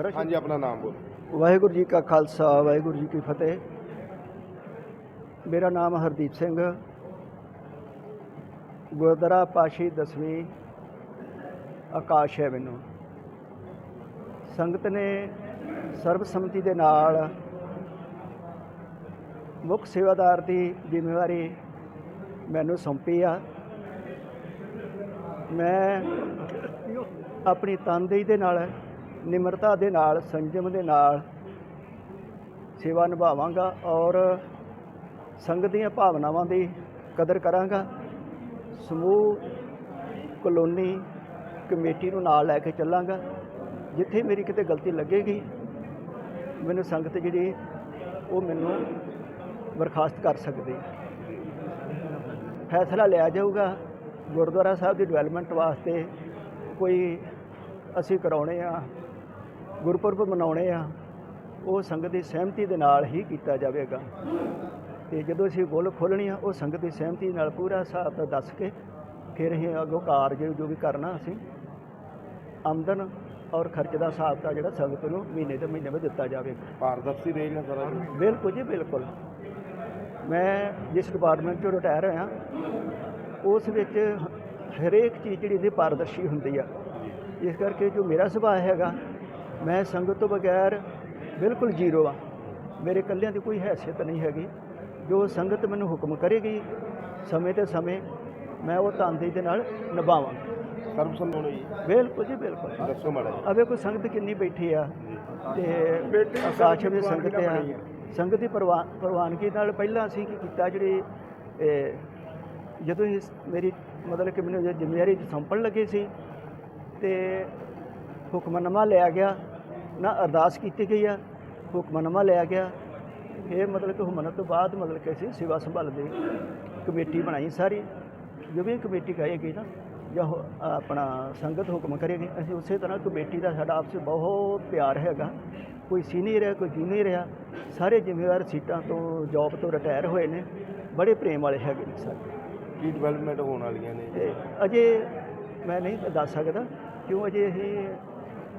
ਕਰੋ ਹਾਂਜੀ ਆਪਣਾ ਨਾਮ ਬੋਲੋ। ਵਾਹਿਗੁਰੂ ਜੀ ਕਾ ਖਾਲਸਾ ਵਾਹਿਗੁਰੂ ਜੀ ਕੀ ਫਤਿਹ। ਮੇਰਾ ਨਾਮ ਹਰਦੀਪ ਸਿੰਘ। ਗੁਰਦੁਆਰਾ ਪਾਸ਼ੀ ਦਸਵੀਂ ਆਕਾਸ਼ ਹੈ ਮੈਨੂੰ। ਸੰਗਤ ਨੇ ਸਰਬਸੰਮਤੀ ਦੇ ਨਾਲ ਮੁੱਖ ਸੇਵਾਦਾਰ ਦੀ ਜ਼ਿੰਮੇਵਾਰੀ ਮੈਨੂੰ ਸੌਂਪੀ ਆ। ਮੈਂ ਆਪਣੀ ਤਨਦੇਹੀ ਦੇ ਨਾਲ ਨਿਮਰਤਾ ਦੇ ਨਾਲ, ਸੰਜਮ ਦੇ ਨਾਲ ਸੇਵਾ ਨਿਭਾਵਾਂਗਾ ਔਰ ਸੰਗਤ ਦੀਆਂ ਭਾਵਨਾਵਾਂ ਦੀ ਕਦਰ ਕਰਾਂਗਾ। ਸਮੂਹ, ਕਲੋਨੀ, ਕਮੇਟੀ ਨੂੰ ਨਾਲ ਲੈ ਕੇ ਚੱਲਾਂਗਾ। ਜਿੱਥੇ ਮੇਰੀ ਕਿਤੇ ਗਲਤੀ ਲੱਗੇਗੀ, ਮੈਨੂੰ ਸੰਗਤ ਜਿਹੜੀ, ਉਹ ਮੈਨੂੰ ਬਰਖਾਸਤ ਕਰ ਸਕਦੀ ਫੈਸਲਾ ਲਿਆ ਜਾਊਗਾ। ਗੁਰਦੁਆਰਾ ਸਾਹਿਬ ਦੀ ਡਿਵੈਲਪਮੈਂਟ ਵਾਸਤੇ ਕੋਈ ਅਸੀਂ ਕਰਾਉਣੇ ਆ। ਗੁਰਪੁਰਬ ਮਨਾਉਣੇ ਆ ਉਹ ਸੰਗਤ ਦੀ ਸਹਿਮਤੀ ਦੇ ਨਾਲ ਹੀ ਕੀਤਾ ਜਾਵੇਗਾ। ਤੇ ਜਦੋਂ ਅਸੀਂ ਗੁੱਲ ਖੋਲ੍ਹਣੀ ਆ ਉਹ ਸੰਗਤ ਦੀ ਸਹਿਮਤੀ ਨਾਲ ਪੂਰਾ ਹਿਸਾਬ ਦਾ ਦੱਸ ਕੇ ਫਿਰ ਅਸੀਂ ਅੱਗੋਂ ਕਾਰਜ ਜੋ ਵੀ ਕਰਨਾ ਅਸੀਂ ਆਮਦਨ ਔਰ ਖਰਚ ਦਾ ਹਿਸਾਬ ਤਾਂ ਜਿਹੜਾ ਸੰਗਤ ਨੂੰ ਮਹੀਨੇ ਦੇ ਮਹੀਨੇ ਵਿੱਚ ਦਿੱਤਾ ਜਾਵੇਗਾ ਪਾਰਦਰਸ਼ੀ ਰਹੀ ਨਾ ਸਾਰਾ ਬਿਲਕੁਲ ਜੀ ਬਿਲਕੁਲ। ਮੈਂ ਜਿਸ ਡਿਪਾਰਟਮੈਂਟ ਚੋਂ ਰਿਟਾਇਰ ਹੋਇਆ ਉਸ ਵਿੱਚ ਹਰੇਕ ਚੀਜ਼ ਜਿਹੜੀ ਦੀ ਪਾਰਦਰਸ਼ੀ ਹੁੰਦੀ ਆ। ਇਸ ਕਰਕੇ ਜੋ ਮੇਰਾ ਸੁਭਾਅ ਹੈਗਾ ਮੈਂ ਸੰਗਤ ਤੋਂ ਬਗੈਰ ਬਿਲਕੁਲ ਜ਼ੀਰੋ ਆ ਮੇਰੇ ਇਕੱਲਿਆਂ ਦੀ ਕੋਈ ਹੈਸੀਅਤ ਨਹੀਂ ਹੈਗੀ। ਜੋ ਸੰਗਤ ਮੈਨੂੰ ਹੁਕਮ ਕਰੇਗੀ ਸਮੇਂ ਤੇ ਸਮੇਂ ਮੈਂ ਉਹ ਤਨਦੇਹੀ ਦੇ ਨਾਲ ਨਿਭਾਵਾਂ ਸਰਬਸੰਮਤ ਜੀ। ਬਿਲਕੁਲ ਜੀ ਬਿਲਕੁਲ। ਦੱਸੋ ਮਾੜਾ ਜੀ। ਅਵੇ ਕੋਈ ਸੰਗਤ ਕਿੰਨੀ ਬੈਠੀ ਆ ਤੇ ਆਕਾਸ਼ ਵਿੱਚ ਸੰਗਤ ਆ। ਸੰਗਤ ਦੀ ਪ੍ਰਵਾ- ਪ੍ਰਵਾਨਗੀ ਨਾਲ ਪਹਿਲਾਂ ਅਸੀਂ ਕੀ ਕੀਤਾ ਜਿਹੜੀ ਜਦੋਂ ਇਹ ਮੇਰੀ ਮਤਲਬ ਕਿ ਮੈਨੂੰ ਜ਼ਿੰਮੇਵਾਰੀ ਸੰਭਣ ਲੱਗੀ ਸੀ ਤੇ ਹੁਕਮਨਾਮਾ ਲਿਆ ਗਿਆ ਨਾ ਅਰਦਾਸ ਕੀਤੀ ਗਈ ਆ ਹੁਕਮਨਾਮਾ ਲਿਆ ਗਿਆ। ਇਹ ਮਤਲਬ ਕਿ ਹੁਕਮਨਾਮੇ ਤੋਂ ਬਾਅਦ ਮਤਲਬ ਕਿ ਅਸੀਂ ਸੇਵਾ ਸੰਭਾਲ ਦੀ ਕਮੇਟੀ ਬਣਾਈ ਸਾਰੀ। ਜੋ ਵੀ ਕਮੇਟੀ ਕਹੇਗੀ ਨਾ ਜਾਂ ਆਪਣਾ ਸੰਗਤ ਹੁਕਮ ਕਰੇਗੀ ਅਸੀਂ ਉਸੇ ਤਰ੍ਹਾਂ ਕਮੇਟੀ ਦਾ ਸਾਡਾ ਆਪਸ ਵਿੱਚ ਬਹੁਤ ਪਿਆਰ ਹੈਗਾ। ਕੋਈ ਸੀਨੀਅਰ ਹੈ ਕੋਈ ਜੂਨੀਅਰ ਹੈ ਸਾਰੇ ਜ਼ਿੰਮੇਵਾਰ ਸੀਟਾਂ ਤੋਂ ਜੌਬ ਤੋਂ ਰਿਟਾਇਰ ਹੋਏ ਨੇ। ਬੜੇ ਪ੍ਰੇਮ ਵਾਲੇ ਹੈਗੇ ਨੇ ਸਾਰੇ। ਕੀ ਡਿਵੈਲਪਮੈਂਟ ਹੋਣ ਵਾਲੀਆਂ ਨੇ? ਅਜੇ ਮੈਂ ਨਹੀਂ ਦੱਸ ਸਕਦਾ ਕਿਉਂ ਅਜੇ ਅਸੀਂ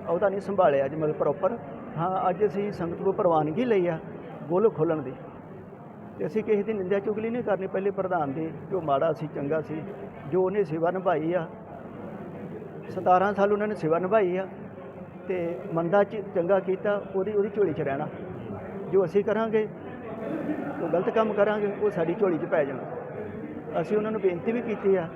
ਉਹਦਾ ਨਹੀਂ ਸੰਭਾਲਿਆ ਅੱਜ, ਮਤਲਬ ਪ੍ਰੋਪਰ ਹਾਂ, ਅੱਜ ਅਸੀਂ ਸੰਗਤ ਕੋਲ ਪ੍ਰਵਾਨਗੀ ਲਈ ਆ, ਗੁੱਲ ਖੋਲਣ ਦੀ। ਤੇ ਅਸੀਂ ਕਿਸੇ ਦੀ ਨਿੰਦਿਆ ਚੁਗਲੀ ਨਹੀਂ ਕਰਨੀ। ਪਹਿਲੇ ਪ੍ਰਧਾਨ ਦੀ, ਜੋ ਮਾੜਾ ਸੀ, ਚੰਗਾ ਸੀ, ਜੋ ਉਹਨੇ ਸੇਵਾ ਨਿਭਾਈ ਆ। 17 ਸਾਲ ਉਹਨਾਂ ਨੇ ਸੇਵਾ ਨਿਭਾਈ ਆ ਤੇ ਮੰਦਾ ਚ ਚੰਗਾ ਕੀਤਾ, ਉਹਦੀ ਉਹਦੀ ਝੋਲੀ 'ਚ ਰਹਿਣਾ। ਜੋ ਅਸੀਂ ਕਰਾਂਗੇ ਉਹ ਗਲਤ ਕੰਮ ਕਰਾਂਗੇ, ਉਹ ਸਾਡੀ ਝੋਲੀ 'ਚ ਪੈ ਜਾਣਾ। ਅਸੀਂ ਉਹਨਾਂ ਨੂੰ ਬੇਨਤੀ ਵੀ ਕੀਤੀ ਆ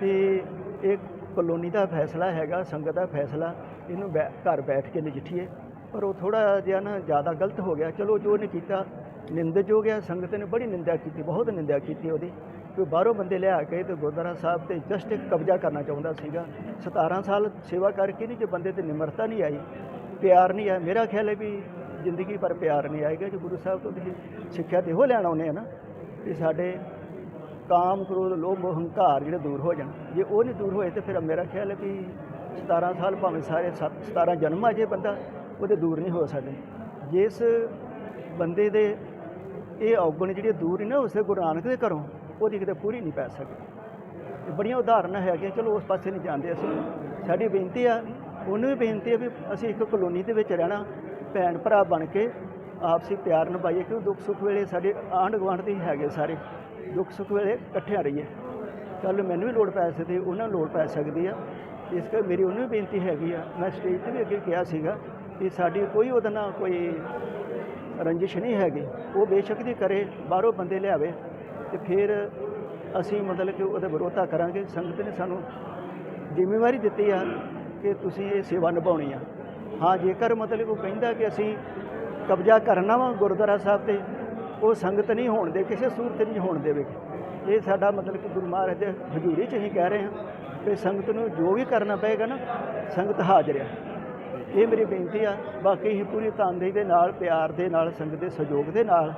ਕਿ ਇਹ ਕਲੋਨੀ ਦਾ ਫੈਸਲਾ ਹੈਗਾ, ਸੰਗਤ ਦਾ ਫੈਸਲਾ, ਇਹਨੂੰ ਬੈ- ਘਰ ਬੈਠ ਕੇ ਨਜਿੱਠੀਏ। ਪਰ ਉਹ ਥੋੜਾ ਜਿਹਾ ਨਾ ਜ਼ਿਆਦਾ ਗਲਤ ਹੋ ਗਿਆ। ਚਲੋ ਜੋ ਉਹਨੇ ਕੀਤਾ ਨਿੰਦਿਤ ਗਿਆ ਸੰਗਤ ਨੇ ਬੜੀ ਨਿੰਦਿਆ ਕੀਤੀ, ਬਹੁਤ ਨਿੰਦਿਆ ਕੀਤੀ ਉਹਦੀ। ਕੋਈ ਬਾਹਰੋਂ ਬੰਦੇ ਲਿਆ ਕੇ ਤੇ ਗੁਰਦੁਆਰਾ ਸਾਹਿਬ ਤੇ ਜਸਟ ਇੱਕ ਕਬਜ਼ਾ ਕਰਨਾ ਚਾਹੁੰਦਾ ਸੀਗਾ। 17 ਸਾਲ ਸੇਵਾ ਕਰਕੇ ਨਹੀਂ, ਜੇ ਬੰਦੇ ਤੇ ਨਿਮਰਤਾ ਨਹੀਂ ਆਈ, ਪਿਆਰ ਨਹੀਂ ਆਇਆ। ਮੇਰਾ ਖਿਆਲ ਹੈ ਵੀ ਜ਼ਿੰਦਗੀ ਪਰ ਪਿਆਰ ਨਹੀਂ ਆਏਗਾ ਜੇ ਗੁਰੂ ਸਾਹਿਬ ਤੋਂ ਤੁਸੀਂ ਸਿੱਖਿਆ ਤੇ ਇਹੋ ਲੈਣ ਆਉਂਦੇ ਆ ਨਾ। ਕਿ ਸਾਡੇ ਕਾਮ ਕ੍ਰੋਧ, ਲੋਭ ਹੰਕਾਰ ਜਿਹੜੇ ਦੂਰ ਹੋ ਜਾਣ। ਜੇ ਉਹ ਨਹੀਂ ਦੂਰ ਹੋਏ ਤੇ ਫਿਰ ਮੇਰਾ ਖਿਆਲ ਹੈ ਵੀ 17 ਸਾਲ ਭਾਵੇਂ ਸਾਰੇ ਸੱਤ- 17 ਜਨਮ ਆ ਜੇ ਬੰਦਾ, ਉਹਦੇ ਦੂਰ ਨਹੀਂ ਹੋ ਸਕਦੇ। ਜਿਸ ਬੰਦੇ ਦੇ ਇਹ ਔਗਣ ਜਿਹੜੇ ਦੂਰ ਨਹੀਂ ਨਾ, ਉਸੇ ਗੁਰੂ ਨਾਨਕ ਦੇ ਘਰੋਂ, ਉਹਦੀ ਕਿਤੇ ਪੂਰੀ ਨਹੀਂ ਪੈ ਸਕਦੀ। ਬੜੀਆਂ ਉਦਾਹਰਨਾਂ ਹੈਗੀਆਂ, ਚਲੋ ਉਸ ਪਾਸੇ ਨਹੀਂ ਜਾਂਦੇ ਅਸੀਂ। ਸਾਡੀ ਬੇਨਤੀ ਆ, ਉਹਨੂੰ ਵੀ ਬੇਨਤੀ ਆ ਵੀ ਅਸੀਂ ਇੱਕ ਕਲੋਨੀ ਦੇ ਵਿੱਚ ਰਹਿਣਾ, ਭੈਣ ਭਰਾ ਬਣ ਕੇ ਆਪਸੀ ਪਿਆਰ ਨਿਭਾਈਏ, ਕਿਉਂ ਦੁੱਖ ਸੁੱਖ ਵੇਲੇ ਸਾਡੇ ਆਂਢ ਗੁਆਂਢ ਦੇ ਹੀ ਹੈਗੇ ਸਾਰੇ। ਦੁੱਖ ਸੁੱਖ ਵੇਲੇ ਇਕੱਠਿਆਂ ਰਹੀਏ। ਕੱਲ ਮੈਨੂੰ ਵੀ ਲੋੜ ਪੈ ਸਕਦੀ ਉਹਨਾਂ ਨੂੰ ਲੋੜ ਪੈ ਸਕਦੀ ਆ। ਇਸ ਕਰਕੇ ਮੇਰੀ ਉਹਨੂੰ ਵੀ ਬੇਨਤੀ ਹੈਗੀ ਆ। ਮੈਂ ਸਟੇਜ ਤੇ ਵੀ ਅੱਗੇ ਕਿਹਾ ਸੀਗਾ ਕਿ ਸਾਡੀ ਕੋਈ ਉਹਦੇ ਨਾਲ ਕੋਈ ਰੰਜਿਸ਼ ਨਹੀਂ ਹੈਗੀ। ਉਹ ਬੇਸ਼ੱਕ ਦੀ ਕਰੇ, ਬਾਹਰੋਂ ਬੰਦੇ ਲਿਆਵੇ ਤੇ ਫਿਰ ਅਸੀਂ ਮਤਲਬ ਕਿ ਉਹਦਾ ਵਿਰੋਧਤਾ ਕਰਾਂਗੇ। ਸੰਗਤ ਨੇ ਸਾਨੂੰ ਜ਼ਿੰਮੇਵਾਰੀ ਦਿੱਤੀ ਆ ਕਿ ਤੁਸੀਂ ਇਹ ਸੇਵਾ ਨਿਭਾਉਣੀ ਆ। ਹਾਂ, ਜੇਕਰ ਮਤਲਬ ਉਹ ਕਹਿੰਦਾ ਕਿ ਅਸੀਂ ਕਬਜ਼ਾ ਕਰਨਾ ਵਾ ਗੁਰਦੁਆਰਾ ਸਾਹਿਬ ਤੇ ਉਹ ਸੰਗਤ ਨਹੀਂ ਹੋਣ ਦੇ ਕਿਸੇ ਸੂਰਤ ਨਹੀਂ ਹੋਣ ਦੇਵੇਗੀ ਇਹ ਸਾਡਾ ਮਤਲਬ ਕਿ ਗੁਰੂ ਮਹਾਰਾਜ ਦੇ ਹਜ਼ੂਰੀ 'ਚ ਅਸੀਂ ਕਹਿ ਰਹੇ ਹਾਂ ਕਿ ਸੰਗਤ ਨੂੰ ਜੋ ਵੀ ਕਰਨਾ ਪਏਗਾ ਨਾ ਸੰਗਤ ਹਾਜ਼ਰ ਆ। ਇਹ ਮੇਰੀ ਬੇਨਤੀ ਆ ਬਾਕੀ ਹੀ ਪੂਰੀ ਤਨਦੇਹੀ ਦੇ ਨਾਲ ਪਿਆਰ ਦੇ ਨਾਲ ਸੰਗਤ ਦੇ ਸਹਿਯੋਗ ਦੇ ਨਾਲ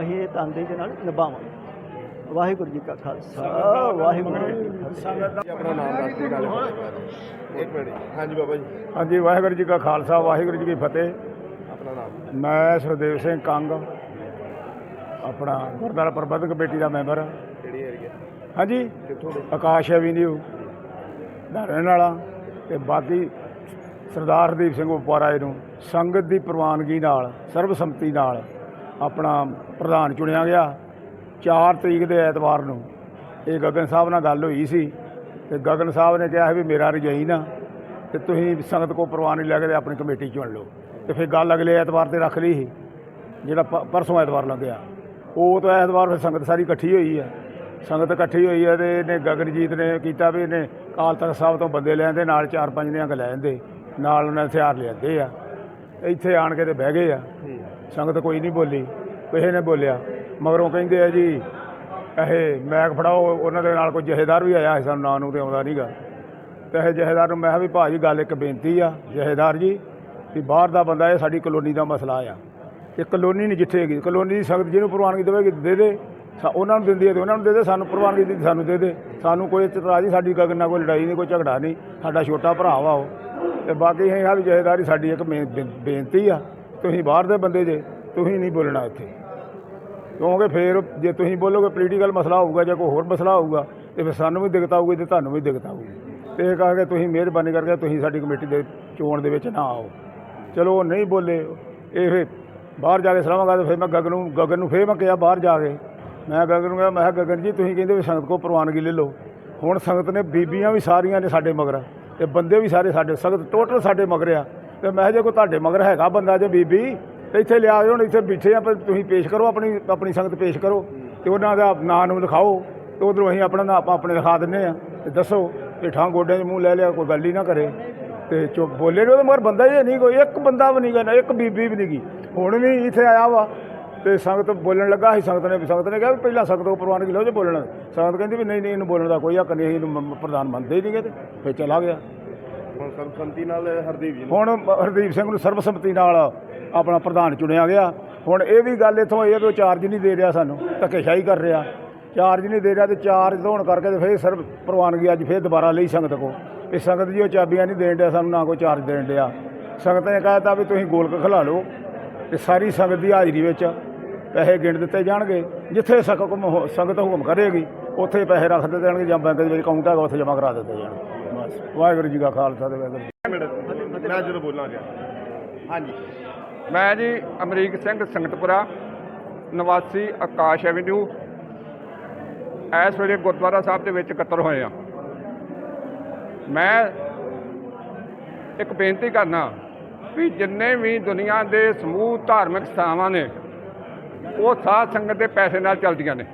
ਅਸੀਂ ਇਹ ਤਨਦੇਹੀ ਦੇ ਨਾਲ ਨਿਭਾਵਾਂਗੇ। ਵਾਹਿਗੁਰੂ ਜੀ ਕਾ ਖਾਲਸਾ ਵਾਹਿਗੁਰੂ ਜੀ ਕੀ ਫਤਿਹ। ਆਪਣਾ ਨਾਮ ਦੱਸ ਕੇ ਗੱਲ ਇੱਕ ਮਿੰਟ ਜੀ। ਹਾਂਜੀ ਬਾਬਾ ਜੀ। ਹਾਂਜੀ ਵਾਹਿਗੁਰੂ ਜੀ ਕਾ ਖਾਲਸਾ ਵਾਹਿਗੁਰੂ ਜੀ ਕੀ ਫਤਿਹ। ਆਪਣਾ ਨਾਮ। ਮੈਂ ਸੁਖਦੇਵ ਸਿੰਘ ਕੰਗ। ਆਪਣਾ ਗੁਰਦੁਆਰਾ ਪ੍ਰਬੰਧਕ ਕਮੇਟੀ ਦਾ ਮੈਂਬਰ। ਹਾਂ। ਕਿਹੜੀ ਏਰੀਆ ਹਾਂਜੀ। ਆਕਾਸ਼ ਐਵੀਨਿਊ ਦਾ ਰਹਿਣ ਵਾਲਾ ਤੇ ਬਾਕੀ ਸਰਦਾਰ ਹਰਦੀਪ ਸਿੰਘ ਉਪਵਾਰਾ ਜੀ ਨੂੰ ਸੰਗਤ ਦੀ ਪ੍ਰਵਾਨਗੀ ਨਾਲ ਸਰਬਸੰਮਤੀ ਨਾਲ ਆਪਣਾ ਪ੍ਰਧਾਨ ਚੁਣਿਆ ਗਿਆ। 4 ਤਰੀਕ ਦੇ ਐਤਵਾਰ ਨੂੰ ਇਹ ਗਗਨ ਸਾਹਿਬ ਨਾਲ ਗੱਲ ਹੋਈ ਸੀ ਤੇ ਗਗਨ ਸਾਹਿਬ ਨੇ ਕਿਹਾ ਵੀ ਮੇਰਾ ਰਜਾਈ ਨਾ ਤੇ ਤੁਸੀਂ ਸੰਗਤ ਕੋ ਪ੍ਰਵਾਨਗੀ ਲੈ ਕੇ ਆਪਣੀ ਕਮੇਟੀ ਚੁਣ ਲਓ। ਤੇ ਫਿਰ ਗੱਲ ਅਗਲੇ ਐਤਵਾਰ ਤੇ ਰੱਖ ਲਈ ਸੀ ਜਿਹੜਾ ਪਰਸੋਂ ਐਤਵਾਰ ਲੰਘਿਆ। ਉਹ ਤਾਂ ਐਤਵਾਰ ਫਿਰ ਸੰਗਤ ਸਾਰੀ ਇਕੱਠੀ ਹੋਈ ਆ। ਸੰਗਤ ਇਕੱਠੀ ਹੋਈ ਆ ਤੇ ਇਹਨੇ ਗਗਨਜੀਤ ਨੇ ਕੀਤਾ ਵੀ ਇਹਨੇ ਕਾਲ ਤਖਤ ਸਾਹਿਬ ਤੋਂ ਬੰਦੇ ਲੈਂਦੇ ਨਾਲ ਚਾਰ ਪੰਜ ਨਿਹੰਗ ਲੈ ਜਾਂਦੇ ਨਾਲ ਉਹਨਾਂ ਹਥਿਆਰ ਲਿਆਂਦੇ ਆ। ਇੱਥੇ ਆਣ ਕੇ ਤੇ ਬਹਿ ਗਏ ਆ। ਸੰਗਤ ਕੋਈ ਨਹੀਂ ਬੋਲੀ, ਕਿਸੇ ਨੇ ਬੋਲਿਆ। ਮਗਰੋਂ ਕਹਿੰਦੇ ਆ ਜੀ, ਇਹ ਮੈਕ ਫੜਾਓ, ਉਹਨਾਂ ਦੇ ਨਾਲ ਕੋਈ ਜਹੇਦਾਰ ਵੀ ਆਇਆ ਸੀ ਸਾਨੂੰ, ਨਾਂ ਨੂੰ ਤੇ ਆਉਂਦਾ ਨਹੀਂਗਾ ਤੇ ਇਹ ਜਹੇਦਾਰ ਨੂੰ ਮੈਂ ਕਿਹਾ ਵੀ ਭਾਜੀ ਗੱਲ ਇੱਕ ਬੇਨਤੀ ਆ ਜਹੇਦਾਰ ਜੀ, ਵੀ ਬਾਹਰ ਦਾ ਬੰਦਾ ਇਹ ਸਾਡੀ ਕਲੋਨੀ ਦਾ ਮਸਲਾ ਆ। ਇਹ ਕਲੋਨੀ ਨਹੀਂ ਜਿੱਥੇਗੀ ਕਲੋਨੀ ਦੀ ਸੰਗਤ ਜਿਹਨੂੰ ਪ੍ਰਵਾਨਗੀ ਦੇਵੇਗੀ, ਦੇ ਦੇ। ਸਾ- ਉਹਨਾਂ ਨੂੰ ਦਿੰਦੀ ਹੈ ਤੇ ਉਹਨਾਂ ਨੂੰ ਦੇ ਦੇ, ਸਾਨੂੰ ਪ੍ਰਵਾਨਗੀ ਦਿੱਤੀ ਸਾਨੂੰ ਦੇ ਦੇ। ਸਾਨੂੰ ਕੋਈ ਇਤਰਾਜ਼ ਨਹੀਂ ਸਾਡੀ ਗਗਨ ਨਾਲ ਕੋਈ ਲੜਾਈ ਨਹੀਂ, ਕੋਈ ਝਗੜਾ ਨਹੀਂ। ਸਾਡਾ ਛੋਟਾ ਭਰਾ ਵਾ ਉਹ। ਤੇ ਬਾਕੀ ਇਹ ਹਰ ਵੀ ਜਹੇਦਾਰੀ ਸਾਡੀ ਇੱਕ ਬੇ- ਬੇ- ਬੇਨਤੀ ਆ, ਤੁਸੀਂ ਬਾਹਰ ਦੇ ਬੰਦੇ ਜੇ, ਤੁਸੀਂ ਨਹੀਂ ਬੋਲਣਾ ਇੱਥੇ। ਕਿਉਂਕਿ ਫਿਰ ਜੇ ਤੁਸੀਂ ਬੋਲੋਗੇ ਪੋਲੀਟੀਕਲ ਮਸਲਾ ਹੋਊਗਾ ਜਾਂ ਕੋਈ ਹੋਰ ਮਸਲਾ ਹੋਊਗਾ, ਤੇ ਫਿਰ ਸਾਨੂੰ ਵੀ ਦਿੱਕਤ ਆਊਗੀ ਤੇ ਤੁਹਾਨੂੰ ਵੀ ਦਿੱਕਤ ਆਊਗੀ। ਤੇ ਇਹ ਕਹਾਂਗੇ ਤੁਸੀਂ ਮਿਹਰਬਾਨੀ ਕਰਕੇ ਤੁਸੀਂ ਸਾਡੀ ਕਮੇਟੀ ਦੇ ਚੋਣ ਦੇ ਵਿੱਚ ਨਾ ਆਓ। ਚਲੋ ਉਹ ਨਹੀਂ ਬੋਲੇ, ਇਹ ਫਿਰ ਬਾਹਰ ਜਾ ਕੇ ਸਲਾਹਾਂਗਾ ਤੇ ਫਿਰ ਮੈਂ ਗਗਨ ਨੂੰ ਗਗਨ ਨੂੰ ਫਿਰ ਮੈਂ ਕਿਹਾ ਬਾਹਰ ਜਾ ਕੇ। ਮੈਂ ਗਗਨ ਨੂੰ ਕਿਹਾ, ਮੈਂ ਕਿਹਾ, ਗਗਨ ਜੀ, ਤੁਸੀਂ ਕਹਿੰਦੇ ਵੀ ਸੰਗਤ ਕੋ ਪ੍ਰਵਾਨਗੀ ਲੈ ਲਓ। ਹੁਣ ਸੰਗਤ ਨੇ ਬੀਬੀਆਂ ਵੀ ਸਾਰੀਆਂ ਨੇ ਸਾਡੇ ਮਗਰ ਤੇ ਬੰਦੇ ਵੀ ਸਾਰੇ ਸਾਡੇ, ਸੰਗਤ ਟੋਟਲ ਸਾਡੇ ਮਗਰ ਆ। ਤੇ ਮੈਂ ਕਿਹਾ, ਜੇ ਕੋਈ ਤੁਹਾਡੇ ਮਗਰ ਹੈਗਾ ਬੰਦਾ ਜੇ ਬੀਬੀ, ਤੇ ਇੱਥੇ ਲਿਆ ਕੇ ਹੁਣ ਇੱਥੇ ਬੈਠੇ ਆ ਪਰ ਤੁਸੀਂ ਪੇਸ਼ ਕਰੋ ਆਪਣੀ ਆਪਣੀ ਸੰਗਤ ਪੇਸ਼ ਕਰੋ ਤੇ ਉਹਨਾਂ ਦਾ ਨਾਂ ਨੂੰ ਲਿਖਾਓ ਤੇ ਉਧਰੋਂ ਅਸੀਂ ਆਪਣਾ ਨਾਂ ਆਪਾਂ ਆਪਣੇ ਲਿਖਾ ਦਿੰਨੇ ਆ ਤੇ ਦੱਸੋ ਤੇ ਠਾਂ ਗੋਡਿਆਂ 'ਚ ਮੂੰਹ ਲੈ ਲਿਆ, ਕੋਈ ਗੱਲ ਹੀ ਨਾ ਕਰੇ। ਤੇ ਚੁੱਪ ਬੋਲੇ ਨੇ ਮਗਰ ਬੰਦਾ ਹੀ ਨਹੀਂ ਕੋਈ ਇੱਕ ਬੰਦਾ ਵੀ ਨਹੀਂ ਗਾ ਨਾ ਇੱਕ ਬੀਬੀ ਵੀ ਨਹੀਂ ਗੀ। ਹੁਣ ਵੀ ਇੱਥੇ ਆਇਆ ਵਾ ਤੇ ਸੰਗਤ ਬੋਲਣ ਲੱਗਾ ਸੀ ਸੰਗਤ ਨੇ ਸੰਗਤ ਨੇ ਕਿਹਾ ਵੀ ਪਹਿਲਾਂ ਸੰਗਤ ਕੋ ਪ੍ਰਵਾਨਗੀ ਲਓ ਜੇ ਬੋਲਣਾ। ਸੰਗਤ ਕਹਿੰਦੀ ਵੀ ਨਹੀਂ ਨਹੀਂ ਇਹਨੂੰ ਬੋਲਣ ਦਾ ਕੋਈ ਹੱਕ ਨਹੀਂ ਇਹਨੂੰ ਪ੍ਰਧਾਨ ਮੰਨਦੇ ਹੀ ਨਹੀਂਗੇ ਤੇ ਫਿਰ ਚਲਾ ਗਿਆ। ਹੁਣ ਸਰਬਸੰਮਤੀ ਨਾਲ ਹਰਦੀਪ ਜੀ ਨੂੰ ਹੁਣ ਹਰਦੀਪ ਸਿੰਘ ਨੂੰ ਸਰਬਸੰਮਤੀ ਨਾਲ ਆਪਣਾ ਪ੍ਰਧਾਨ ਚੁਣਿਆ ਗਿਆ। ਹੁਣ ਇਹ ਵੀ ਗੱਲ ਇੱਥੋਂ ਆਈ ਹੈ ਵੀ ਉਹ ਚਾਰਜ ਨਹੀਂ ਦੇ ਰਿਹਾ ਸਾਨੂੰ ਧੱਕੇਸ਼ਾਹੀ ਕਰ ਰਿਹਾ। ਚਾਰਜ ਨਹੀਂ ਦੇ ਰਿਹਾ ਤੇ ਚਾਰਜ ਹੋਣ ਕਰਕੇ ਤੇ ਫਿਰ ਸਰਬ ਪ੍ਰਵਾਨਗੀ ਅੱਜ ਫਿਰ ਦੁਬਾਰਾ ਲਈ ਸੰਗਤ ਕੋ ਇਹ ਸੰਗਤ ਜੀ ਉਹ ਚਾਬੀਆਂ ਨਹੀਂ ਦੇਣ ਡਿਆ ਸਾਨੂੰ ਨਾ ਕੋਈ ਚਾਰਜ ਦੇਣ ਡਿਆ। ਸੰਗਤ ਨੇ ਕਹਿਤਾ ਵੀ ਤੁਸੀਂ ਗੋਲਕ ਖਿਲਾ ਲਓ ਤੇ ਸਾਰੀ ਸੰਗਤ ਦੀ ਹਾਜ਼ਰੀ ਵਿੱਚ ਪੈਸੇ ਗਿਣ ਦਿੱਤੇ ਜਾਣਗੇ। ਜਿੱਥੇ ਸਕਮ ਸੰਗਤ ਹੁਕਮ ਕਰੇਗੀ ਉੱਥੇ ਪੈਸੇ ਰੱਖ ਦਿੱਤੇ ਜਾਣਗੇ ਜਾਂ ਬੈਂਕ ਦੇ ਵਿੱਚ ਅਕਾਊਂਟ ਹੈਗਾ ਉੱਥੇ ਜਮ੍ਹਾਂ ਕਰਾ ਦਿੱਤੇ ਜਾਣਗੇ। ਬਸ ਵਾਹਿਗੁਰੂ ਜੀ ਕਾ ਖਾਲਸਾ ਤੇ ਵਾਹਿਗੁਰੂ ਜੀ। ਮੈਂ ਜਦੋਂ ਬੋਲਾਂ ਗਿਆ। ਹਾਂਜੀ। ਮੈਂ ਜੀ ਅਮਰੀਕ ਸਿੰਘ ਸੰਗਤਪੁਰਾ ਨਿਵਾਸੀ ਆਕਾਸ਼ ਐਵਨਿਊ। ਇਸ ਵੇਲੇ ਗੁਰਦੁਆਰਾ ਸਾਹਿਬ ਦੇ ਵਿੱਚ ਇਕੱਤਰ ਹੋਏ ਆ। ਮੈਂ ਇੱਕ ਬੇਨਤੀ ਕਰਨਾ ਵੀ ਜਿੰਨੇ ਵੀ ਦੁਨੀਆ ਦੇ ਸਮੂਹ ਧਾਰਮਿਕ ਸਥਾਵਾਂ ਨੇ, ਉਹ ਸਾਧ ਸੰਗਤ ਦੇ ਪੈਸੇ ਨਾਲ ਚੱਲਦੀਆਂ ਨੇ।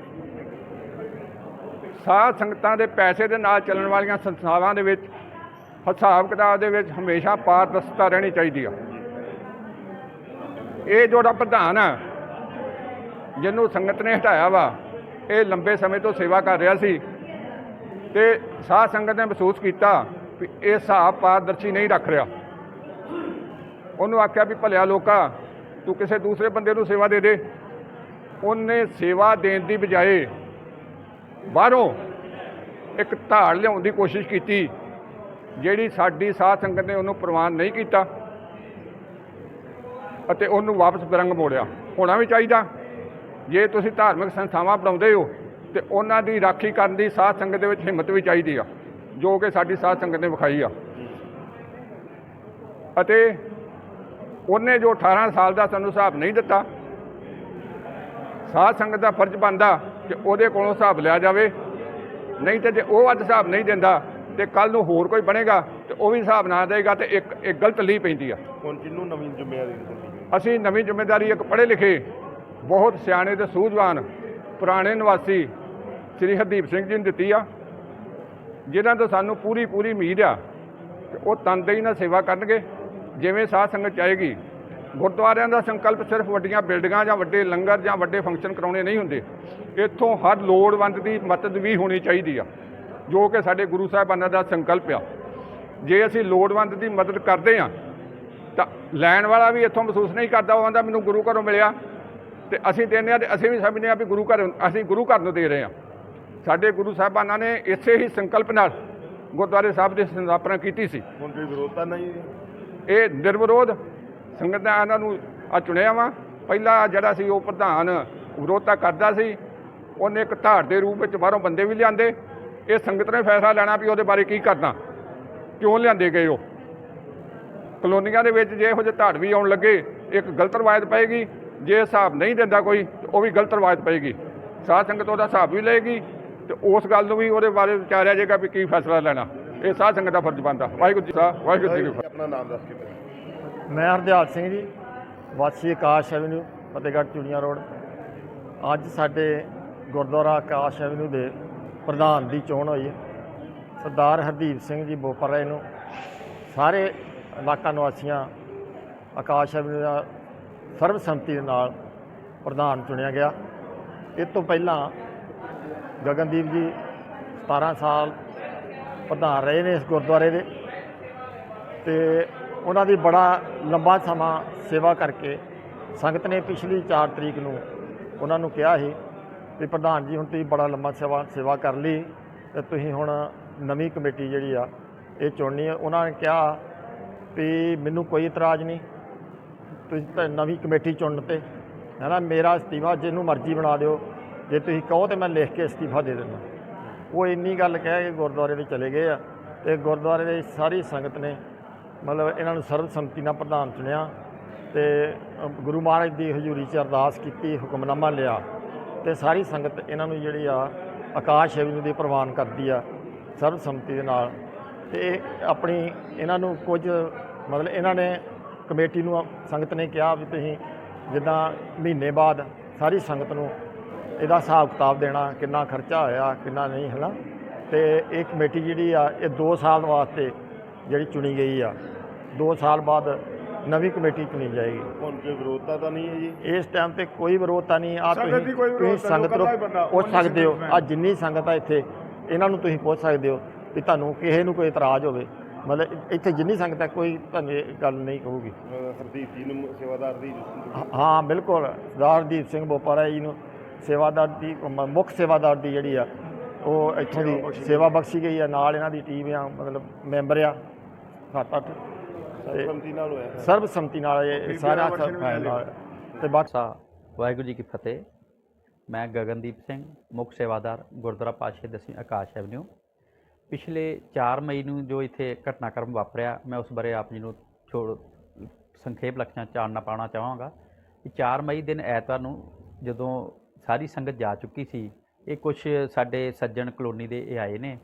ਸਾਧ ਸੰਗਤਾਂ ਦੇ ਪੈਸੇ ਦੇ ਨਾਲ ਚੱਲਣ ਵਾਲੀਆਂ ਸੰਸਥਾਵਾਂ ਦੇ ਵਿੱਚ, ਹਿਸਾਬ ਕਿਤਾਬ ਦੇ ਵਿੱਚ ਹਮੇਸ਼ਾ ਪਾਰਦਰਸ਼ਤਾ ਰਹਿਣੀ ਚਾਹੀਦੀ ਆ। ਇਹ ਜਿਹੜਾ ਪ੍ਰਧਾਨ ਆ, ਜਿਹਨੂੰ ਸੰਗਤ ਨੇ ਹਟਾਇਆ ਵਾ, ਇਹ ਲੰਬੇ ਸਮੇਂ ਤੋਂ ਸੇਵਾ ਕਰ ਰਿਹਾ ਸੀ। ਤੇ ਸਾਧ ਸੰਗਤ ਨੇ ਮਹਿਸੂਸ ਕੀਤਾ ਵੀ ਇਹ ਹਿਸਾਬ ਪਾਰਦਰਸ਼ੀ ਨਹੀਂ ਰੱਖ ਰਿਹਾ। ਉਹਨੂੰ ਆਖਿਆ ਵੀ ਭਲਿਆ ਲੋਕਾ, ਤੂੰ ਕਿਸੇ ਦੂਸਰੇ ਬੰਦੇ ਨੂੰ ਸੇਵਾ ਦੇ ਦੇ। ਉਹਨੇ ਸੇਵਾ ਦੇਣ ਦੀ ਬਜਾਏ ਬਾਹਰੋਂ ਇੱਕ ਧਾੜ ਲਿਆਉਣ ਦੀ ਕੋਸ਼ਿਸ਼ ਕੀਤੀ, ਜਿਹੜੀ ਸਾਡੀ ਸਾਧ ਸੰਗਤ ਨੇ ਉਹਨੂੰ ਪ੍ਰਵਾਨ ਨਹੀਂ ਕੀਤਾ ਅਤੇ ਉਹਨੂੰ ਵਾਪਸ ਬਰੰਗ ਮੋੜਿਆ। ਹੋਣਾ ਵੀ ਚਾਹੀਦਾ। ਜੇ ਤੁਸੀਂ ਧਾਰਮਿਕ ਸੰਸਥਾਵਾਂ ਬਣਾਉਂਦੇ ਹੋ ਤੇ ਉਹਨਾਂ ਦੀ ਰਾਖੀ ਕਰਨ ਦੀ ਸਾਧ ਸੰਗਤ ਦੇ ਵਿੱਚ ਹਿੰਮਤ ਵੀ ਚਾਹੀਦੀ ਆ ਜੋ ਕਿ ਸਾਡੀ ਸਾਧ ਸੰਗਤ ਨੇ ਵਿਖਾਈ ਆ। ਅਤੇ ਉਹਨੇ ਜੋ 18 ਸਾਲ ਦਾ ਸਾਨੂੰ ਹਿਸਾਬ ਨਹੀਂ ਦਿੱਤਾ ਸਾਧ ਸੰਗਤ ਦਾ ਫਰਜ਼ ਬਣਦਾ ਕਿ ਉਹਦੇ ਕੋਲੋਂ ਹਿਸਾਬ ਲਿਆ ਜਾਵੇ। ਨਹੀਂ ਤੇ ਜੇ ਉਹ ਅੱਜ ਹਿਸਾਬ ਨਹੀਂ ਦਿੰਦਾ ਤੇ ਕੱਲ ਨੂੰ ਹੋਰ ਕੋਈ ਬਣੇਗਾ ਤੇ ਉਹ ਵੀ ਹਿਸਾਬ ਨਾ ਦੇਗਾ ਤੇ ਇੱਕ ਇੱਕ ਗਲਤ ਲੀ ਪੈਂਦੀ ਆ। ਹੁਣ ਕਿਹਨੂੰ ਨਵੀਂ ਜ਼ਿੰਮੇਵਾਰੀ ਦਿੱਤੀ ਅਸੀਂ ਨਵੀਂ ਜ਼ਿੰਮੇਵਾਰੀ ਇੱਕ ਪੜ੍ਹੇ ਲਿਖੇ ਬਹੁਤ ਸਿਆਣੇ ਤੇ ਸੂਝਵਾਨ ਪੁਰਾਣੇ ਨਿਵਾਸੀ ਸ੍ਰੀ ਹਰਦੀਪ ਸਿੰਘ ਜੀ ਨੂੰ ਦਿੱਤੀ ਆ, ਜਿਨ੍ਹਾਂ ਤੋਂ ਸਾਨੂੰ ਪੂਰੀ ਪੂਰੀ ਉਮੀਦ ਆ ਕਿ ਉਹ ਤਨਦੇਹੀ ਨਾਲ ਸੇਵਾ ਕਰਨਗੇ, ਜਿਵੇਂ ਸਾਧ ਸੰਗਤ ਚਾਹੇਗੀ। ਗੁਰਦੁਆਰਿਆਂ ਦਾ ਸੰਕਲਪ ਸਿਰਫ ਵੱਡੀਆਂ ਬਿਲਡਿੰਗਾਂ ਜਾਂ ਵੱਡੇ ਲੰਗਰ ਜਾਂ ਵੱਡੇ ਫੰਕਸ਼ਨ ਕਰਾਉਣੇ ਨਹੀਂ ਹੁੰਦੇ। ਇੱਥੋਂ ਹਰ ਲੋੜਵੰਦ ਦੀ ਮਦਦ ਵੀ ਹੋਣੀ ਚਾਹੀਦੀ ਆ, ਜੋ ਕਿ ਸਾਡੇ ਗੁਰੂ ਸਾਹਿਬਾਨਾਂ ਦਾ ਸੰਕਲਪ ਆ। ਜੇ ਅਸੀਂ ਲੋੜਵੰਦ ਦੀ ਮਦਦ ਕਰਦੇ ਆ, ਤਾਂ ਲੈਣ ਵਾਲਾ ਵੀ ਇੱਥੋਂ ਮਹਿਸੂਸ ਨਹੀਂ ਕਰਦਾ, ਉਹ ਕਹਿੰਦਾ ਮੈਨੂੰ ਗੁਰੂ ਘਰੋਂ ਮਿਲਿਆ। ਤੇ ਅਸੀਂ ਦਿੰਦੇ ਆ ਤੇ ਅਸੀਂ ਵੀ ਸਮਝਦੇ ਆ ਵੀ ਗੁਰੂ ਘਰ, ਅਸੀਂ ਗੁਰੂ ਘਰ ਨੂੰ ਦੇ ਰਹੇ ਆ। ਸਾਡੇ ਗੁਰੂ ਸਾਹਿਬਾਨਾਂ ਨੇ ਇਸੇ ਹੀ ਸੰਕਲਪ ਨਾਲ ਗੁਰਦੁਆਰੇ ਸਾਹਿਬ ਦੀ ਸਥਾਪਨਾ ਕੀਤੀ ਸੀ। ਹੁਣ ਕੋਈ ਵਿਰੋਧਤਾ ਨਹੀਂ ਇਹ ਨਿਰਵਿਰੋਧ ਸੰਗਤ ਨੇ ਇਹਨਾਂ ਨੂੰ ਆ ਚੁਣਿਆ ਵਾ। ਪਹਿਲਾ ਜਿਹੜਾ ਸੀ ਉਹ ਪ੍ਰਧਾਨ ਵਿਰੋਧਤਾ ਕਰਦਾ ਸੀ। ਉਹਨੇ ਇੱਕ ਧਾੜ ਦੇ ਰੂਪ ਵਿੱਚ ਬਾਹਰੋਂ ਬੰਦੇ ਵੀ ਲਿਆਂਦੇ। ਇਹ ਸੰਗਤ ਨੇ ਫੈਸਲਾ ਲੈਣਾ ਵੀ ਉਹਦੇ ਬਾਰੇ ਕੀ ਕਰਨਾ। ਕਿਉਂ ਲਿਆਂਦੇ ਗਏ ਉਹ? ਕਲੋਨੀਆਂ ਦੇ ਵਿੱਚ ਜੇ ਇਹੋ ਜਿਹੇ ਧਾੜਵੀ ਆਉਣ ਲੱਗੇ ਇੱਕ ਗਲਤ ਰਵਾਇਤ ਪਏਗੀ। ਜੇ ਹਿਸਾਬ ਨਹੀਂ ਦਿੰਦਾ ਕੋਈ ਤੇ ਉਹ ਵੀ ਗਲਤ ਰਵਾਇਤ ਪਏਗੀ। ਸਾਧ ਸੰਗਤ ਉਹਦਾ ਹਿਸਾਬ ਵੀ ਲਏਗੀ। ਤੇ ਉਸ ਗੱਲ ਨੂੰ ਵੀ ਉਹਦੇ ਬਾਰੇ ਵਿਚਾਰਿਆ ਜਾਏਗਾ ਵੀ ਕੀ ਫੈਸਲਾ ਲੈਣਾ। ਇਹ ਸਾਧ ਸੰਗਤ ਦਾ ਫਰਜ਼ ਬਣਦਾ। ਵਾਹਿਗੁਰੂ ਜੀ ਕਾ ਵਾਹਿਗੁਰੂ ਜੀ ਕੀ ਫਤਿਹ। ਆਪਣਾ ਨਾਮ ਦੱਸ ਕੇ। ਮੈਂ ਹਰਦਿਆਲ ਸਿੰਘ ਜੀ ਵਾਸੀ ਆਕਾਸ਼ ਐਵਨਿਊ ਫਤਿਹਗੜ੍ਹ ਚੂੜੀਆਂ ਰੋਡ। ਅੱਜ ਸਾਡੇ ਗੁਰਦੁਆਰਾ ਆਕਾਸ਼ ਐਵਨਿਊ ਦੇ ਪ੍ਰਧਾਨ ਦੀ ਚੋਣ ਹੋਈ ਹੈ। ਸਰਦਾਰ ਹਰਦੀਪ ਸਿੰਘ ਜੀ ਬੋਪਰੇ ਨੂੰ ਸਾਰੇ ਇਲਾਕਾ ਨਿਵਾਸੀਆਂ ਆਕਾਸ਼ ਐਵਨਿਊ ਦਾ ਸਰਬਸੰਮਤੀ ਦੇ ਨਾਲ ਪ੍ਰਧਾਨ ਚੁਣਿਆ ਗਿਆ। ਇਹ ਤੋਂ ਪਹਿਲਾਂ ਗਗਨਦੀਪ ਜੀ 17 ਸਾਲ ਪ੍ਰਧਾਨ ਰਹੇ ਨੇ ਇਸ ਗੁਰਦੁਆਰੇ ਦੇ ਤੇ ਉਹਨਾਂ ਦੀ ਬੜਾ ਲੰਬਾ ਸਮਾਂ ਸੇਵਾ ਕਰਕੇ ਸੰਗਤ ਨੇ ਪਿਛਲੀ 4 ਤਰੀਕ ਨੂੰ ਉਹਨਾਂ ਨੂੰ ਕਿਹਾ ਸੀ ਵੀ ਪ੍ਰਧਾਨ ਜੀ ਹੁਣ ਤੁਸੀਂ ਬੜਾ ਲੰਬਾ ਸੇਵਾ ਸੇਵਾ ਕਰ ਲਈ ਤੇ ਤੁਸੀਂ ਹੁਣ ਨਵੀਂ ਕਮੇਟੀ ਜਿਹੜੀ ਆ ਇਹ ਚੁਣਨੀ ਹੈ ਉਹਨਾਂ ਨੇ ਕਿਹਾ ਵੀ ਮੈਨੂੰ ਕੋਈ ਇਤਰਾਜ਼ ਨਹੀਂ, ਤੁਸੀਂ ਤਾਂ ਨਵੀਂ ਕਮੇਟੀ ਚੁਣਨ ਤੇ ਹੈ ਨਾ ਮੇਰਾ ਅਸਤੀਫਾ ਜਿਹਨੂੰ ਮਰਜ਼ੀ ਬਣਾ ਦਿਓ। ਜੇ ਤੁਸੀਂ ਕਹੋ ਤੇ ਮੈਂ ਲਿਖ ਕੇ ਅਸਤੀਫਾ ਦੇ ਦਿੰਦਾ। ਉਹ ਇੰਨੀ ਗੱਲ ਕਹਿ ਕੇ ਗੁਰਦੁਆਰੇ ਦੇ ਚਲੇ ਗਏ ਆ ਤੇ ਗੁਰਦੁਆਰੇ ਦੇ ਸਾਰੀ ਸੰਗਤ ਨੇ ਮਤਲਬ ਇਹਨਾਂ ਨੂੰ ਸਰਬਸੰਮਤੀ ਨਾਲ ਪ੍ਰਧਾਨ ਚੁਣਿਆ ਤੇ ਗੁਰੂ ਮਹਾਰਾਜ ਦੀ ਹਜ਼ੂਰੀ 'ਚ ਅਰਦਾਸ ਕੀਤੀ, ਹੁਕਮਨਾਮਾ ਲਿਆ ਤੇ ਸਾਰੀ ਸੰਗਤ ਇਹਨਾਂ ਨੂੰ ਜਿਹੜੀ ਆ ਆਕਾਸ਼ ਐਵਨਿਊ ਦੀ ਪ੍ਰਵਾਨ ਕਰਦੀ ਆ ਸਰਬਸੰਮਤੀ ਦੇ ਨਾਲ। ਤੇ ਆਪਣੀ ਇਹਨਾਂ ਨੂੰ ਕੁਝ ਮਤਲਬ ਇਹਨਾਂ ਨੇ ਕਮੇਟੀ ਨੂੰ ਸੰਗਤ ਨੇ ਕਿਹਾ ਵੀ ਤੁਸੀਂ ਜਿੱਦਾਂ ਮਹੀਨੇ ਬਾਅਦ ਸਾਰੀ ਸੰਗਤ ਨੂੰ ਇਹਦਾ ਹਿਸਾਬ ਕਿਤਾਬ ਦੇਣਾ ਕਿੰਨਾ ਖਰਚਾ ਹੋਇਆ ਕਿੰਨਾ ਨਹੀਂ ਹੈ ਨਾ ਤੇ ਇਹ ਕਮੇਟੀ ਜਿਹੜੀ ਆ ਇਹ 2 ਸਾਲ ਵਾਸਤੇ ਜਿਹੜੀ ਚੁਣੀ ਗਈ ਆ। 2 ਸਾਲ ਬਾਅਦ ਨਵੀਂ ਕਮੇਟੀ ਚੁਣੀ ਜਾਏਗੀ। ਹੁਣ ਕੋਈ ਵਿਰੋਧਤਾ ਤਾਂ ਨਹੀਂ ਹੈ ਜੀ? ਇਸ ਟਾਈਮ ਤੇ ਕੋਈ ਵਿਰੋਧਤਾ ਨਹੀਂ ਆ ਤੁਸੀਂ ਸੰਗਤ ਨੂੰ ਪੁੱਛ ਸਕਦੇ ਹੋ। ਆ ਜਿੰਨੀ ਸੰਗਤ ਆ ਇੱਥੇ ਇਹਨਾਂ ਨੂੰ ਤੁਸੀਂ ਪੁੱਛ ਸਕਦੇ ਹੋ ਵੀ ਤੁਹਾਨੂੰ ਕਿਸੇ ਨੂੰ ਕੋਈ ਇਤਰਾਜ਼ ਹੋਵੇ। ਮਤਲਬ ਇੱਥੇ ਜਿੰਨੀ ਸੰਗਤ ਹੈ ਕੋਈ ਤੁਹਾਨੂੰ ਇਹ ਗੱਲ ਨਹੀਂ ਕਹੂਗੀ। ਹਰਦੀਪ ਜੀ ਨੂੰ ਸੇਵਾਦਾਰ ਦੀ ਹਾਂ- ਹਾਂ ਬਿਲਕੁਲ। ਸਰਦਾਰ ਦੀਪ ਸਿੰਘ ਬੋਪਾਰਾ ਜੀ ਨੂੰ ਸੇਵਾਦਾਰ ਦੀ ਮ- ਮੁੱਖ ਸੇਵਾਦਾਰ ਦੀ ਜਿਹੜੀ ਆ ਉਹ ਇੱਥੋਂ ਦੀ ਸੇਵਾ ਬਖਸ਼ੀ ਗਈ। ਆ ਨਾਲ ਇਹਨਾਂ ਦੀ ਟੀਮ ਆ ਮਤਲਬ ਮੈਂਬਰ ਆ ਸੱਤ ਅੱਠ। ਸਰਬਸੰਮਤੀ ਨਾਲ ਹੋਇਆ ਹੈ। ਸਰਬਸੰਮਤੀ ਨਾਲ ਇਹ ਸਾਰਾ ਹੋਇਆ। ਤੇ ਬਾਕੀ ਸਾ ਵਾਹਿਗੁਰੂ ਜੀ ਕੀ ਫਤਿਹ। ਮੈਂ ਗਗਨਦੀਪ ਸਿੰਘ ਮੁੱਖ ਸੇਵਾਦਾਰ ਗੁਰਦੁਆਰਾ ਪਾਤਸ਼ਾਹ ਦਸਵੀਂ ਆਕਾਸ਼ ਐਵਨਿਊ। ਪਿਛਲੇ 4 ਮਈ ਨੂੰ ਜੋ ਇੱਥੇ ਘਟਨਾਕ੍ਰਮ ਵਾਪਰਿਆ ਮੈਂ ਉਸ ਬਾਰੇ ਆਪ ਜੀ ਨੂੰ ਛੋੜ ਸੰਖੇਪ ਲਕਸ਼ਾਂ ਚਾਨਣਾ ਪਾਉਣਾ ਚਾਹਾਂਗਾ। ਕਿ 4 ਮਈ ਦਿਨ ਐਤਵਾਰ ਨੂੰ ਜਦੋਂ ਸਾਰੀ ਸੰਗਤ ਜਾ ਚੁੱਕੀ ਸੀ। ਇਹ ਕੁਝ ਸਾਡੇ ਸੱਜਣ ਕਲੋਨੀ ਦੇ ਇਹ ਆਏ ਨੇ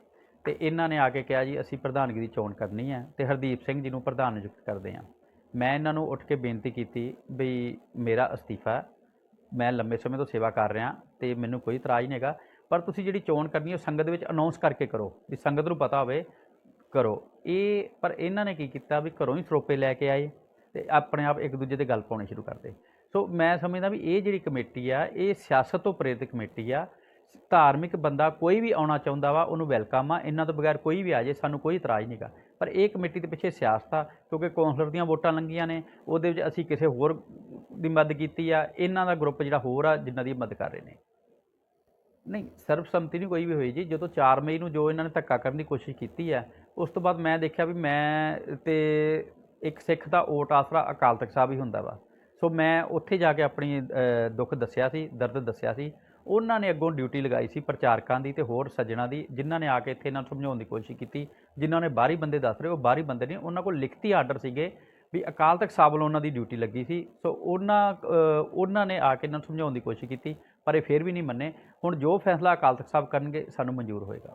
ਤੇ ਇਹਨਾਂ ਨੇ ਆ ਕੇ ਕਿਹਾ ਜੀ, ਅਸੀਂ ਪ੍ਰਧਾਨਗੀ ਦੀ ਚੋਣ ਕਰਨੀ ਹੈ ਤੇ ਹਰਦੀਪ ਸਿੰਘ ਜੀ ਨੂੰ ਪ੍ਰਧਾਨ ਨਿਯੁਕਤ ਕਰਦੇ ਹਾਂ। ਮੈਂ ਇਹਨਾਂ ਨੂੰ ਉੱਠ ਕੇ ਬੇਨਤੀ ਕੀਤੀ ਵੀ ਮੇਰਾ ਅਸਤੀਫਾ ਮੈਂ ਲੰਬੇ ਸਮੇਂ ਤੋਂ ਸੇਵਾ ਕਰ ਰਿਹਾ ਤੇ ਮੈਨੂੰ ਕੋਈ ਇਤਰਾਜ਼ ਨਹੀਂ ਹੈਗਾ। ਪਰ ਤੁਸੀਂ ਜਿਹੜੀ ਚੋਣ ਕਰਨੀ ਉਹ ਸੰਗਤ ਵਿੱਚ ਅਨਾਉਂਸ ਕਰਕੇ ਕਰੋ ਵੀ ਸੰਗਤ ਨੂੰ ਪਤਾ ਹੋਵੇ, ਕਰੋ। ਇਹ, ਪਰ ਇਹਨਾਂ ਨੇ ਕੀ ਕੀਤਾ ਵੀ ਘਰੋਂ ਹੀ ਸਰੋਪੇ ਲੈ ਕੇ ਆਏ ਤੇ ਆਪਣੇ ਆਪ ਇੱਕ ਦੂਜੇ ਤੇ ਗੱਲ ਪਾਉਣੀ ਸ਼ੁਰੂ ਕਰਦੇ ਸੋ ਮੈਂ ਸਮਝਦਾ ਵੀ ਇਹ ਜਿਹੜੀ ਕਮੇਟੀ ਆ, ਇਹ ਸਿਆਸਤ ਤੋਂ ਪ੍ਰੇਰਿਤ ਕਮੇਟੀ ਆ। ਧਾਰਮਿਕ ਬੰਦਾ ਕੋਈ ਵੀ ਆਉਣਾ ਚਾਹੁੰਦਾ ਵਾ, ਉਹਨੂੰ ਵੈਲਕਮ ਆ। ਇਹਨਾਂ ਤੋਂ ਬਗੈਰ ਕੋਈ ਵੀ ਆ ਜੇ, ਸਾਨੂੰ ਕੋਈ ਇਤਰਾਜ਼ ਨਹੀਂਗਾ ਪਰ ਇਹ ਕਮੇਟੀ ਦੇ ਪਿੱਛੇ ਸਿਆਸਤ ਆ, ਕਿਉਂਕਿ ਕੌਂਸਲਰ ਦੀਆਂ ਵੋਟਾਂ ਲੰਗੀਆਂ ਨੇ, ਉਹਦੇ ਵਿੱਚ ਅਸੀਂ ਕਿਸੇ ਹੋਰ ਦੀ ਮਦਦ ਕੀਤੀ ਆ। ਇਹਨਾਂ ਦਾ ਗਰੁੱਪ ਜਿਹੜਾ ਹੋਰ ਆ, ਜਿਨ੍ਹਾਂ ਦੀ ਮਦਦ ਕਰ ਰਹੇ ਨੇ। ਨਹੀਂ, ਸਰਬਸੰਮਤੀ ਨਹੀਂ ਕੋਈ ਵੀ ਹੋਈ ਜੀ। ਜਦੋਂ 4 ਮਈ ਨੂੰ ਜੋ ਇਹਨਾਂ ਨੇ ਧੱਕਾ ਕਰਨ ਦੀ ਕੋਸ਼ਿਸ਼ ਕੀਤੀ ਹੈ ਉਸ ਤੋਂ ਬਾਅਦ ਮੈਂ ਦੇਖਿਆ ਵੀ ਮੈਂ ਤੇ ਇੱਕ ਸਿੱਖ ਦਾ ਓਟ ਆਸਰਾ ਅਕਾਲ ਤਖਤ ਸਾਹਿਬ ਹੀ ਹੁੰਦਾ ਵਾ। ਸੋ ਮੈਂ ਉੱਥੇ ਜਾ ਕੇ ਆਪਣੀ ਦੁੱਖ ਦੱਸਿਆ ਸੀ, ਦਰਦ ਦੱਸਿਆ ਸੀ। ਉਹਨਾਂ ਨੇ ਅੱਗੋਂ ਡਿਊਟੀ ਲਗਾਈ ਸੀ ਪ੍ਰਚਾਰਕਾਂ ਦੀ ਤੇ ਹੋਰ ਸੱਜਣਾ ਦੀ, ਜਿਨ੍ਹਾਂ ਨੇ ਆ ਕੇ ਇੱਥੇ ਇਹਨਾਂ ਨੂੰ ਸਮਝਾਉਣ ਦੀ ਕੋਸ਼ਿਸ਼ ਕੀਤੀ। ਜਿਨ੍ਹਾਂ ਨੇ ਬਾਹਰੀ ਬੰਦੇ ਦੱਸ ਰਹੇ, ਉਹ ਬਾਹਰੀ ਬੰਦੇ ਨੇ, ਉਹਨਾਂ ਕੋਲ ਲਿਖਤੀ ਆਰਡਰ ਸੀਗੇ ਵੀ ਅਕਾਲ ਤਖਤ ਸਾਹਿਬ ਵੱਲੋਂ ਉਹਨਾਂ ਦੀ ਡਿਊਟੀ ਲੱਗੀ ਸੀ। ਸੋ ਉਹਨਾਂ ਉਹਨਾਂ ਨੇ ਆ ਕੇ ਇਹਨਾਂ ਨੂੰ ਸਮਝਾਉਣ ਦੀ ਕੋਸ਼ਿਸ਼ ਕੀਤੀ, ਪਰ ਇਹ ਫਿਰ ਵੀ ਨਹੀਂ ਮੰਨੇ। ਹੁਣ ਜੋ ਫੈਸਲਾ ਅਕਾਲ ਤਖਤ ਸਾਹਿਬ ਕਰਨਗੇ, ਸਾਨੂੰ ਮਨਜ਼ੂਰ ਹੋਏਗਾ।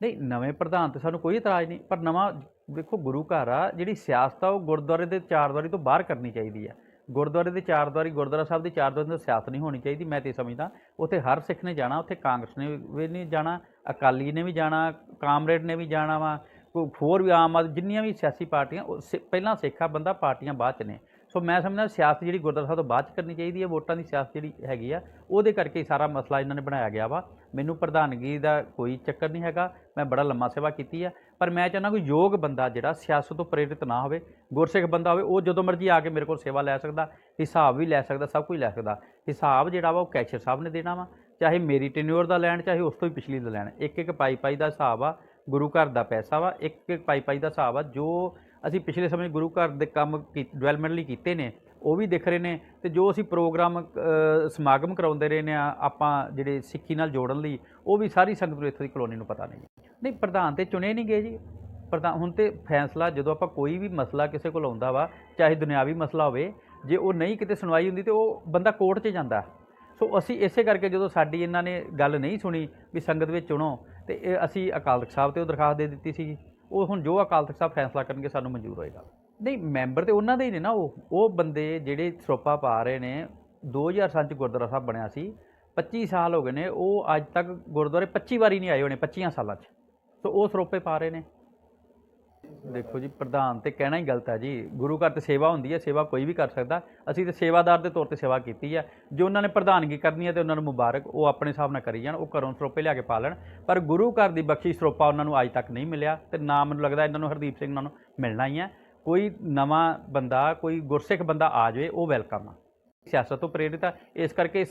ਨਹੀਂ, ਨਵੇਂ ਪ੍ਰਧਾਨ ਤੇ ਸਾਨੂੰ ਕੋਈ ਇਤਰਾਜ਼ ਨਹੀਂ, ਪਰ ਨਵਾਂ, ਦੇਖੋ ਗੁਰੂ ਘਰ ਆ, ਜਿਹੜੀ ਸਿਆਸਤ ਆ, ਉਹ ਗੁਰਦੁਆਰੇ ਦੇ ਚਾਰਦੁਆਰੀ ਤੋਂ ਬਾਹਰ ਕਰਨੀ ਚਾਹੀਦੀ ਆ। ਗੁਰਦੁਆਰੇ ਦੇ ਚਾਰਦੁਆਰੀ ਗੁਰਦੁਆਰਾ ਸਾਹਿਬ ਦੀ ਚਾਰਦੁਆਰੀ ਤੋਂ ਸਿਆਸਤ ਨਹੀਂ ਹੋਣੀ ਚਾਹੀਦੀ, ਮੈਂ ਤੇ ਸਮਝਦਾ। ਉੱਥੇ ਹਰ ਸਿੱਖ ਨੇ ਜਾਣਾ, ਉੱਥੇ ਕਾਂਗਰਸ ਨੇ ਵੀ ਨਹੀਂ ਜਾਣਾ, ਅਕਾਲੀ ਨੇ ਵੀ ਜਾਣਾ, ਕਾਮਰੇਡ ਨੇ ਵੀ ਜਾਣਾ ਵਾ ਕੋਈ ਹੋਰ ਵੀ ਆਮ ਆਦਮੀ ਜਿੰਨੀਆਂ ਵੀ ਸਿਆਸੀ ਪਾਰਟੀਆਂ, ਉਹ ਸਿ- ਪਹਿਲਾਂ ਸਿੱਖਾ ਬੰਦਾ ਪਾਰਟੀਆਂ ਬਾਅਦ ਚ ਨੇ। ਸੋ ਮੈਂ ਸਮਝਦਾ ਸਿਆਸਤ ਜਿਹੜੀ ਗੁਰਦੁਆਰਾ ਸਾਹਿਬ ਤੋਂ ਬਾਅਦ ਚ ਕਰਨੀ ਚਾਹੀਦੀ ਹੈ, ਵੋਟਾਂ ਦੀ ਸਿਆਸਤ ਜਿਹੜੀ ਹੈਗੀ ਆ, ਉਹਦੇ ਕਰਕੇ ਹੀ ਸਾਰਾ ਮਸਲਾ ਇਹਨਾਂ ਨੇ ਬਣਾਇਆ ਗਿਆ ਵਾ। ਮੈਨੂੰ ਪ੍ਰਧਾਨਗੀ ਦਾ ਕੋਈ ਚੱਕਰ ਨਹੀਂ ਹੈਗਾ, ਮੈਂ ਬੜਾ ਲੰਮਾ ਸੇਵਾ ਕੀਤੀ ਆ, ਪਰ ਮੈਂ ਚਾਹੁੰਦਾ ਕੋਈ ਯੋਗ ਬੰਦਾ ਜਿਹੜਾ ਸਿਆਸਤ ਤੋਂ ਪ੍ਰੇਰਿਤ ਨਾ ਹੋਵੇ, ਗੁਰਸਿੱਖ ਬੰਦਾ ਹੋਵੇ, ਉਹ ਜਦੋਂ ਮਰਜ਼ੀ ਆ ਕੇ ਮੇਰੇ ਕੋਲ ਸੇਵਾ ਲੈ ਸਕਦਾ, ਹਿਸਾਬ ਵੀ ਲੈ ਸਕਦਾ, ਸਭ ਕੁਝ ਲੈ ਸਕਦਾ। ਹਿਸਾਬ ਜਿਹੜਾ ਵਾ ਉਹ ਕੈਸ਼ਰ ਸਾਹਿਬ ਨੇ ਦੇਣਾ ਵਾ, ਚਾਹੇ ਮੇਰੀ ਟੈਨਿਓਰ ਦਾ ਲੈਣ, ਚਾਹੇ ਉਸ ਤੋਂ ਵੀ ਪਿਛਲੀ ਦਾ ਲੈਣ। ਇੱਕ ਇੱਕ ਪਾਈ ਪਾਈ ਦਾ ਹਿਸਾਬ ਆ, ਗੁਰੂ ਘਰ ਦਾ ਪੈਸਾ ਵਾ ਇੱਕ ਇੱਕ ਪਾਈ ਪਾਈ ਦਾ ਹਿਸਾਬ ਆ, ਜੋ ਅਸੀਂ ਪਿਛਲੇ ਸਮੇਂ ਗੁਰੂ ਘਰ ਦੇ ਕੰਮ ਡਿਵੈਲਪਮੈਂਟ ਲਈ ਕੀਤੇ ਨੇ, ਉਹ ਵੀ ਦਿਖ ਰਹੇ ਨੇ ਤੇ ਜੋ ਅਸੀਂ ਪ੍ਰੋਗਰਾਮ ਸਮਾਗਮ ਕਰਾਉਂਦੇ ਰਹੇ ਨੇ ਆਪਾਂ ਜਿਹੜੇ ਸਿੱਖੀ ਨਾਲ ਜੋੜਨ ਲਈ, ਉਹ ਵੀ ਸਾਰੀ ਸੰਗਤ ਨੂੰ ਇੱਥੋਂ ਦੀ ਕਲੋਨੀ ਨੂੰ ਪਤਾ ਨਹੀਂ। ਨਹੀਂ, ਪ੍ਰਧਾਨ ਤੇ ਚੁਣੇ ਨਹੀਂ ਗਏ ਜੀ। ਪ੍ਰਧਾਨ, ਹੁਣ ਤੇ ਫੈਸਲਾ, ਜਦੋਂ ਆਪਾਂ ਕੋਈ ਵੀ ਮਸਲਾ ਕਿਸੇ ਕੋਲ ਆਉਂਦਾ ਵਾ, ਚਾਹੇ ਦੁਨਿਆਵੀ ਮਸਲਾ ਹੋਵੇ, ਜੇ ਉਹ ਨਹੀਂ ਕਿਤੇ ਸੁਣਵਾਈ ਹੁੰਦੀ ਤੇ ਉਹ ਬੰਦਾ ਕੋਰਟ 'ਚ ਜਾਂਦਾ। ਸੋ ਅਸੀਂ ਇਸੇ ਕਰਕੇ ਜਦੋਂ ਸਾਡੀ ਇਹਨਾਂ ਨੇ ਗੱਲ ਨਹੀਂ ਸੁਣੀ ਵੀ ਸੰਗਤ ਵਿੱਚ ਚੁਣੋ, ਤੇ ਇਹ ਅਸੀਂ ਅਕਾਲ ਤਖਤ ਸਾਹਿਬ ਤੇ ਉਹ ਦਰਖਾਸਤ ਦੇ ਦਿੱਤੀ ਸੀਗੀ। ਉਹ ਹੁਣ ਜੋ ਅਕਾਲ ਤਖਤ ਸਾਹਿਬ ਫੈਸਲਾ ਕਰਨਗੇ, ਸਾਨੂੰ ਮਨਜ਼ੂਰ ਹੋਏਗਾ। ਨਹੀਂ, ਮੈਂਬਰ ਤੇ ਉਹਨਾਂ ਦੇ ਹੀ ਨੇ ਨਾ ਉਹ। ਉਹ ਬੰਦੇ ਜਿਹੜੇ ਸਰੋਪਾ ਪਾ ਰਹੇ ਨੇ 2007 ਚ ਗੁਰਦੁਆਰਾ ਸਾਹਿਬ ਬਣਿਆ ਸੀ 25 ਸਾਲ ਹੋ ਗਏ ਨੇ, ਉਹ ਅੱਜ ਤੱਕ ਗੁਰਦੁਆਰੇ 25 ਵਾਰੀ ਨਹੀਂ ਆਏ ਹੋਣੇ 25 ਸਾਲਾਂ 'ਚ। ਸੋ ਉਹ ਸਰੋਪੇ ਪਾ ਰਹੇ ਨੇ। ਦੇਖੋ ਜੀ, ਪ੍ਰਧਾਨ ਤੇ ਕਹਿਣਾ ਹੀ ਗਲਤ ਹੈ ਜੀ। ਗੁਰੂ ਘਰ ਤੇ ਸੇਵਾ ਹੁੰਦੀ ਹੈ, ਸੇਵਾ ਕੋਈ ਵੀ ਕਰ ਸਕਦਾ। ਅਸੀਂ ਤੇ ਸੇਵਾਦਾਰ ਦੇ ਤੌਰ ਤੇ ਸੇਵਾ ਕੀਤੀ ਹੈ। ਜੋ ਉਹਨਾਂ ਨੇ ਪ੍ਰਧਾਨਗੀ ਕਰਨੀ ਹੈ ਤੇ ਉਹਨਾਂ ਨੂੰ ਮੁਬਾਰਕ, ਉਹ ਆਪਣੇ ਹਿਸਾਬ ਨਾਲ ਕਰੀ ਜਾਣ, ਉਹ ਘਰੋਂ ਸਰੋਪੇ ਲਿਆ ਕੇ ਪਾ ਲੈਣ। ਪਰ ਗੁਰੂ ਘਰ ਦੀ ਬਖਸ਼ਿਸ਼ ਸਰੋਪਾ ਉਹਨਾਂ ਨੂੰ ਅੱਜ ਤੱਕ ਨਹੀਂ ਮਿਲਿਆ ਤੇ ਨਾ ਮੈਨੂੰ ਲੱਗਦਾ ਇਹਨਾਂ ਨੂੰ ਹਰਦੀਪ ਸਿੰਘ ਉਹਨਾਂ ਨੂੰ ਮਿਲਣਾ ਹੀ ਹੈ। ਕੋਈ ਨਵਾਂ ਬੰਦਾ, ਕੋਈ ਗੁਰਸਿੱਖ ਬੰਦਾ ਆ ਜਾਵੇ, ਉਹ ਵੈਲਕਮ ਆ। ਸਿਆਸਤ ਤੋਂ ਪ੍ਰੇਰਿਤ ਆ। ਇਸ ਕਰਕੇ